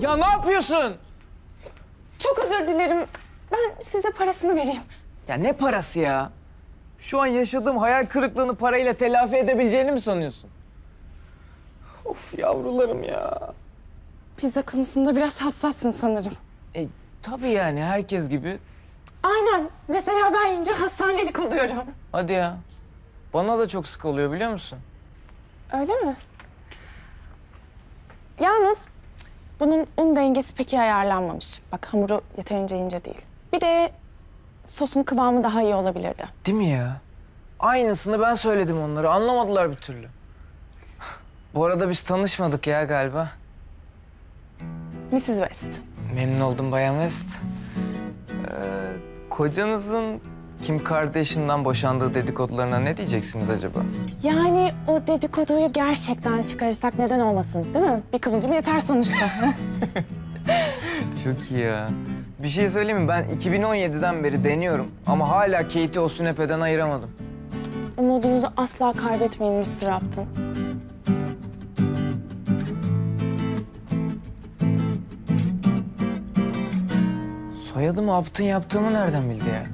Ya ne yapıyorsun? Çok özür dilerim. Ben size parasını vereyim. Ya ne parası ya? Şu an yaşadığım hayal kırıklığını parayla telafi edebileceğini mi sanıyorsun? Of yavrularım ya. Pizza konusunda biraz hassassın sanırım. E tabii yani herkes gibi. Aynen. Mesela ben yiyince hastanelik oluyorum. Hadi ya. Bana da çok sık oluyor biliyor musun? Öyle mi? Yalnız bunun un dengesi pek iyi ayarlanmamış. Bak hamuru yeterince ince değil. Bir de sosun kıvamı daha iyi olabilirdi. Değil mi ya? Aynısını ben söyledim onlara. Anlamadılar bir türlü. Bu arada biz tanışmadık ya galiba. Mrs. West. Memnun oldum Bayan West. Ee, kocanızın Kim Kardashian'dan boşandığı dedikodularına ne diyeceksiniz acaba? Yani o dedikoduyu gerçekten çıkarırsak neden olmasın değil mi? Bir kıvılcım yeter sonuçta. Çok iyi ya. Bir şey söyleyeyim mi? Ben 2017'den beri deniyorum ama hala Kate'i o sünepeden ayıramadım. Umudunuzu asla kaybetmeyin Mr. Upton. Soyadımı Upton yaptığımı nereden bildi ya?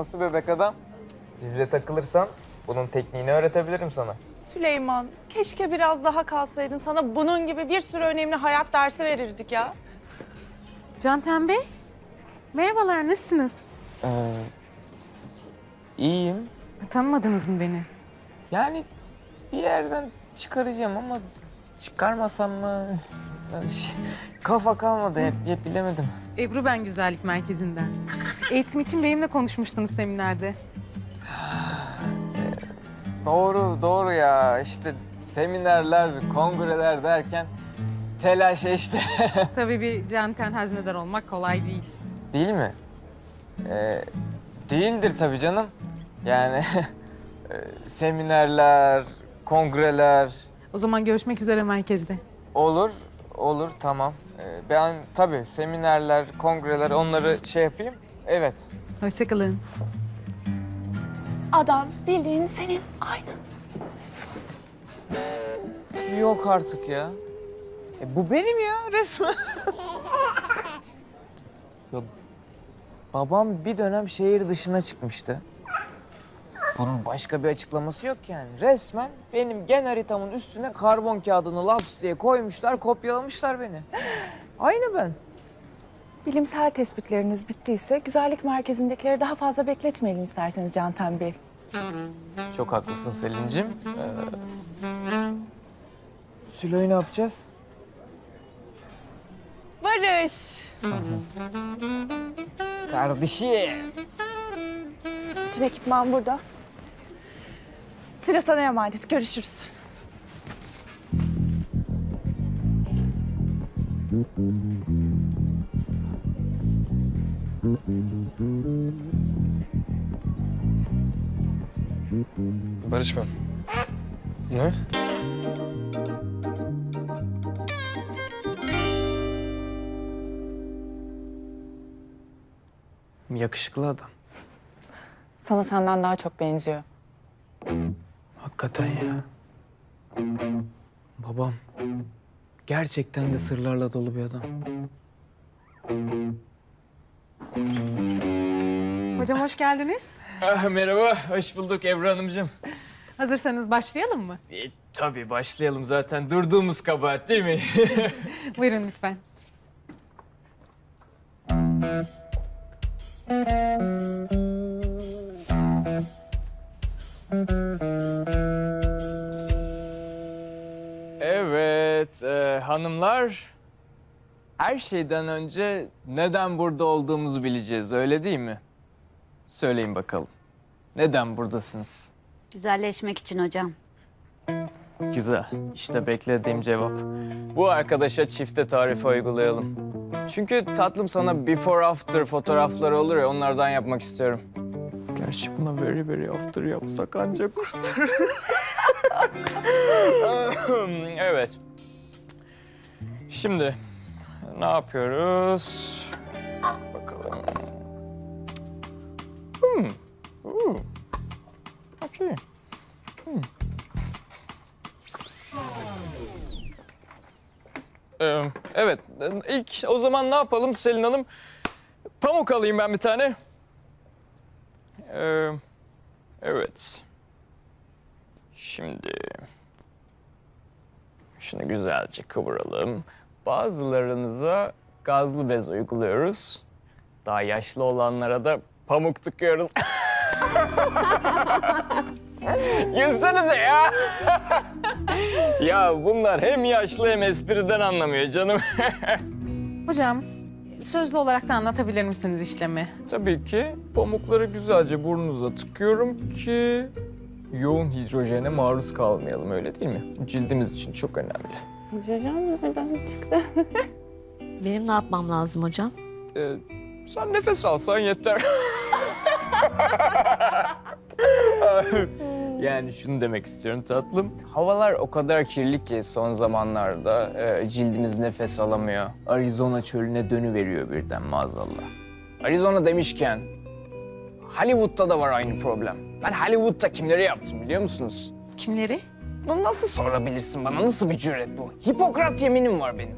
Nasıl bebek adam? Bizle takılırsan bunun tekniğini öğretebilirim sana. Süleyman, keşke biraz daha kalsaydın. Sana bunun gibi bir sürü önemli hayat dersi verirdik ya. Canten Bey, merhabalar, nasılsınız? Ee, iyiyim. Tanımadınız mı beni? Yani bir yerden çıkaracağım ama çıkarmasam mı? Yani şey, kafa kalmadı hep, hep bilemedim. Ebru ben Güzellik Merkezi'nden. Eğitim için benimle konuşmuştunuz seminerde. Doğru, doğru ya. İşte seminerler, kongreler derken telaş işte. Tabii bir canten hazinedar olmak kolay değil. Değil mi? Ee, değildir tabii canım. Yani e, seminerler, kongreler O zaman görüşmek üzere merkezde. olur, olur tamam. Ee, ben tabii seminerler, kongreler onları şey yapayım. Evet. Hoşçakalın. Adam bildiğin senin aynı. Yok artık ya. E, bu benim ya resmen. ya, babam bir dönem şehir dışına çıkmıştı. Bunun başka bir açıklaması yok yani. Resmen benim gen haritamın üstüne karbon kağıdını laps diye koymuşlar, kopyalamışlar beni. Aynı ben. Bilimsel tespitleriniz bittiyse güzellik merkezindekileri daha fazla bekletmeyelim isterseniz Canten Bey. Çok haklısın Selin'cim. Ee, Sülo'yu ne yapacağız? Barış. Kardeşim. Bütün ekipman burada. Sıra sana emanet. Görüşürüz. Barış ben. Ne? Yakışıklı adam. Sana senden daha çok benziyor. Hakikaten ya. Babam gerçekten de sırlarla dolu bir adam. Hocam hoş geldiniz. Ah, merhaba, hoş bulduk Ebru Hanımcığım. Hazırsanız başlayalım mı? E, tabii başlayalım zaten. Durduğumuz kabahat değil mi? Buyurun lütfen. hanımlar. Her şeyden önce neden burada olduğumuzu bileceğiz, öyle değil mi? Söyleyin bakalım. Neden buradasınız? Güzelleşmek için hocam. Güzel. İşte beklediğim cevap. Bu arkadaşa çifte tarife uygulayalım. Çünkü tatlım sana before after fotoğrafları olur ya onlardan yapmak istiyorum. Gerçi buna very very after yapsak ancak kurtarır. evet. Şimdi ne yapıyoruz? Bakalım. Hmm. Hmm. Okey. Hmm. Ee, evet, ilk o zaman ne yapalım Selin Hanım? Pamuk alayım ben bir tane. Ee, evet. Şimdi şunu güzelce kıvıralım. Bazılarınıza gazlı bez uyguluyoruz. Daha yaşlı olanlara da pamuk tıkıyoruz. Gülsenize ya. ya bunlar hem yaşlı hem espriden anlamıyor canım. Hocam sözlü olarak da anlatabilir misiniz işlemi? Tabii ki pamukları güzelce burnunuza tıkıyorum ki yoğun hidrojene maruz kalmayalım öyle değil mi? Cildimiz için çok önemli. Hocam neden çıktı? Benim ne yapmam lazım hocam? Ee, sen nefes alsan yeter. yani şunu demek istiyorum tatlım. Havalar o kadar kirli ki son zamanlarda e, cildimiz nefes alamıyor. Arizona çölüne dönüveriyor birden maazallah. Arizona demişken Hollywood'da da var aynı problem. Ben Hollywood'da kimleri yaptım biliyor musunuz? Kimleri? Bunu nasıl sorabilirsin bana? Nasıl bir cüret bu? Hipokrat yeminim var benim.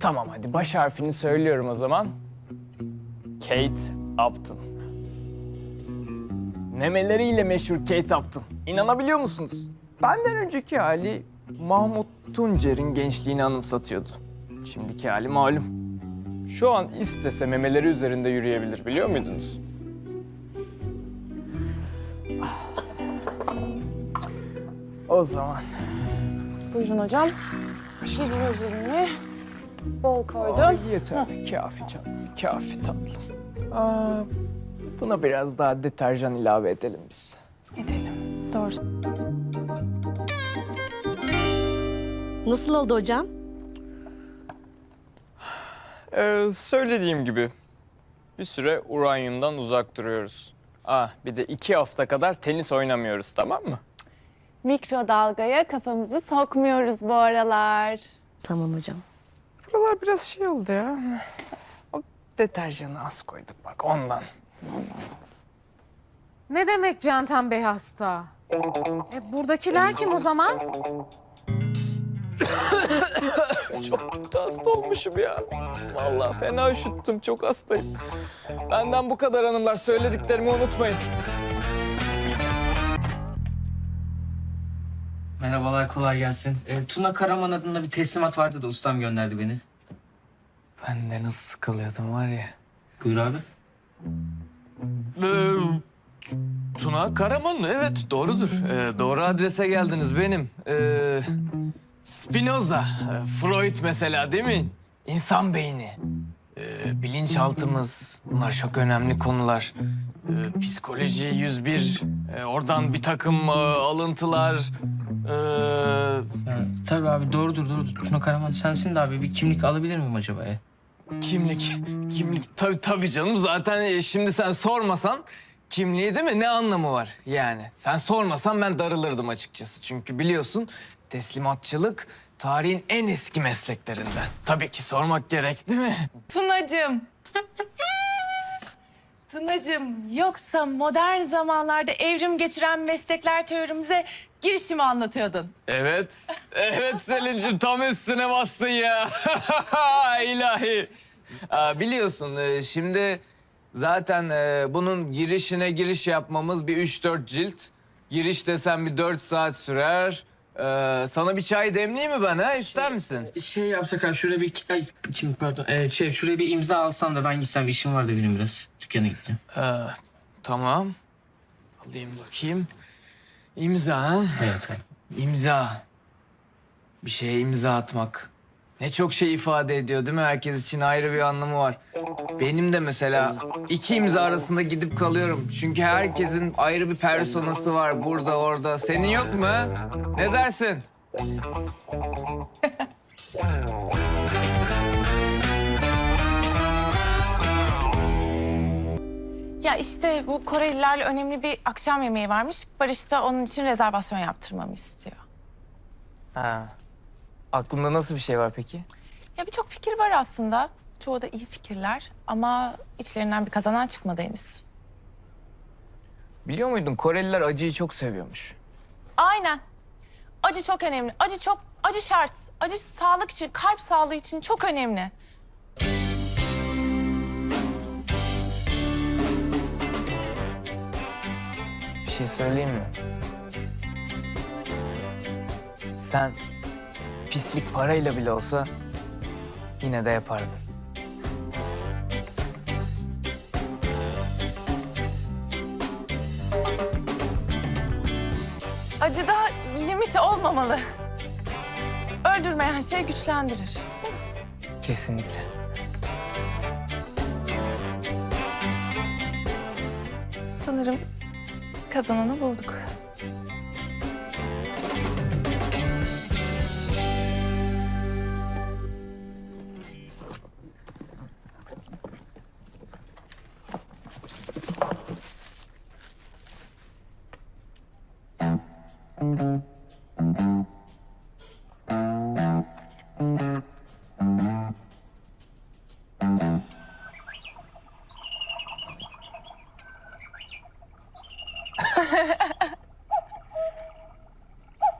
Tamam hadi baş harfini söylüyorum o zaman. Kate Upton. Memeleriyle meşhur Kate Upton. İnanabiliyor musunuz? Benden önceki hali Mahmut Tuncer'in gençliğini anımsatıyordu. Şimdiki hali malum. Şu an istese memeleri üzerinde yürüyebilir biliyor muydunuz? O zaman Buyurun hocam. Hidrojenini bol koydum. Ay, yeter. Kafi canım. Kafi tatlım. Aa, buna biraz daha deterjan ilave edelim biz. Edelim. Doğru. Nasıl oldu hocam? Ee, söylediğim gibi bir süre uranyumdan uzak duruyoruz. Ah bir de iki hafta kadar tenis oynamıyoruz tamam mı? Mikrodalgaya kafamızı sokmuyoruz bu aralar. Tamam hocam. Buralar biraz şey oldu ya. O deterjanı az koyduk bak ondan. Ne demek Cantan Bey hasta? E, buradakiler kim o zaman? Çok kötü hasta olmuşum ya. Vallahi fena üşüttüm. Çok hastayım. Benden bu kadar hanımlar. Söylediklerimi unutmayın. Merhabalar, kolay gelsin. Ee, Tuna Karaman adında bir teslimat vardı da ustam gönderdi beni. Ben de nasıl sıkılıyordum var ya. Buyur abi. Ee, Tuna Karaman evet doğrudur. Ee, doğru adrese geldiniz benim. Ee, Spinoza, e, Freud mesela değil mi? İnsan beyni, ee, bilinçaltımız bunlar çok önemli konular. Ee, psikoloji 101, ee, oradan bir takım e, alıntılar. Ee, tabii abi doğrudur, doğrudur. Tuna Karaman sensin de abi bir kimlik alabilir miyim acaba ya? Kimlik, kimlik tabii tabii canım. Zaten e, şimdi sen sormasan kimliği değil mi? Ne anlamı var yani? Sen sormasan ben darılırdım açıkçası. Çünkü biliyorsun teslimatçılık tarihin en eski mesleklerinden. Tabii ki sormak gerek değil mi? Tunacığım. Tunacığım yoksa modern zamanlarda evrim geçiren meslekler teorimize girişimi anlatıyordun. Evet, evet Selin'cim tam üstüne bastın ya. İlahi. Aa, biliyorsun e, şimdi zaten e, bunun girişine giriş yapmamız bir 3-4 cilt. Giriş desem bir 4 saat sürer. Ee, sana bir çay demleyeyim mi ben ha? İster misin? Şey yapsak abi şuraya bir... Ay kim pardon. Ee, şey şuraya bir imza alsam da ben gitsem işim var da benim biraz. Dükkana gideceğim. Ee, tamam. Alayım bakayım. İmza ha? Evet. İmza. Bir şeye imza atmak. Ne çok şey ifade ediyor değil mi? Herkes için ayrı bir anlamı var. Benim de mesela iki imza arasında gidip kalıyorum. Çünkü herkesin ayrı bir personası var burada orada. Senin yok mu? Ne dersin? Ya işte bu Korelilerle önemli bir akşam yemeği varmış. Barış da onun için rezervasyon yaptırmamı istiyor. Ha. Aklında nasıl bir şey var peki? Ya birçok fikir var aslında. Çoğu da iyi fikirler ama içlerinden bir kazanan çıkmadı henüz. Biliyor muydun Koreliler acıyı çok seviyormuş. Aynen. Acı çok önemli. Acı çok, acı şart. Acı sağlık için, kalp sağlığı için çok önemli. Şey söyleyeyim mi? Sen pislik parayla bile olsa yine de yapardın. Acıda limiti olmamalı. Öldürmeyen şey güçlendirir. Kesinlikle. Sanırım kazananı bulduk.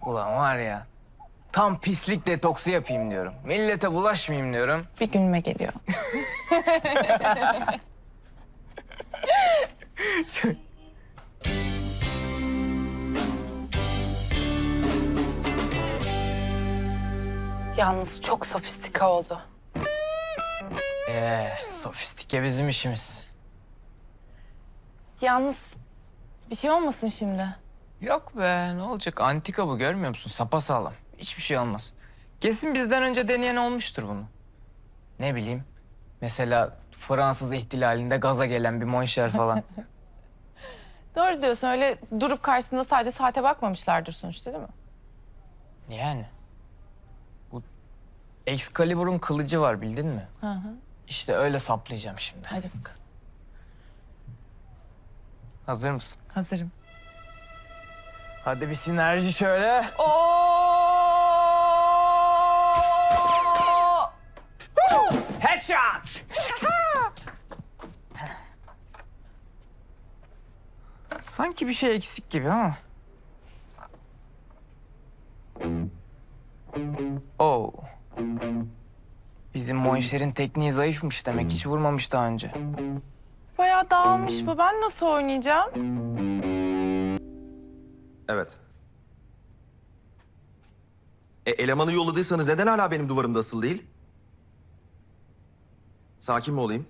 Ulan var ya tam pislik detoksu yapayım diyorum. Millete bulaşmayayım diyorum. Bir günüme geliyor. Yalnız çok sofistike oldu. Ee, sofistike bizim işimiz. Yalnız bir şey olmasın şimdi. Yok be ne olacak antika bu görmüyor musun? Sapa sağlam. Hiçbir şey olmaz. Kesin bizden önce deneyen olmuştur bunu. Ne bileyim. Mesela Fransız ihtilalinde gaza gelen bir monşer falan. Doğru diyorsun öyle durup karşısında sadece saate bakmamışlardır sonuçta değil mi? yani. Bu Excalibur'un kılıcı var bildin mi? Hı hı. İşte öyle saplayacağım şimdi. Hadi bakalım. Hazır mısın? Hazırım. Hadi bir sinerji şöyle. Headshot! Sanki bir şey eksik gibi ama. Oh. Bizim Monşer'in tekniği zayıfmış demek. Hiç vurmamış daha önce. Bayağı dağılmış bu. Ben nasıl oynayacağım? Evet. E, elemanı yolladıysanız neden hala benim duvarımda asıl değil? Sakin mi olayım?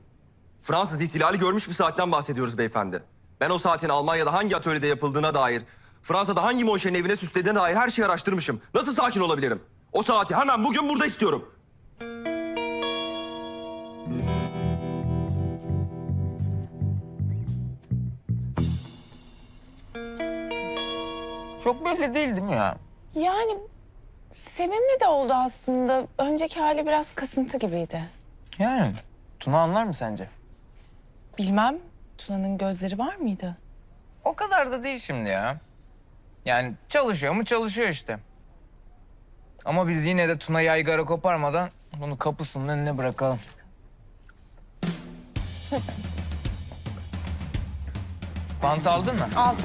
Fransız ihtilali görmüş bir saatten bahsediyoruz beyefendi. Ben o saatin Almanya'da hangi atölyede yapıldığına dair, Fransa'da hangi monşerin evine süslediğine dair her şeyi araştırmışım. Nasıl sakin olabilirim? O saati hemen bugün burada istiyorum. Çok belli değil değil mi ya? Yani sevimli de oldu aslında. Önceki hali biraz kasıntı gibiydi. Yani Tuna anlar mı sence? Bilmem. Tuna'nın gözleri var mıydı? O kadar da değil şimdi ya. Yani çalışıyor mu çalışıyor işte. Ama biz yine de Tuna yaygara koparmadan bunu kapısının önüne bırakalım. Bant aldın mı? Aldım.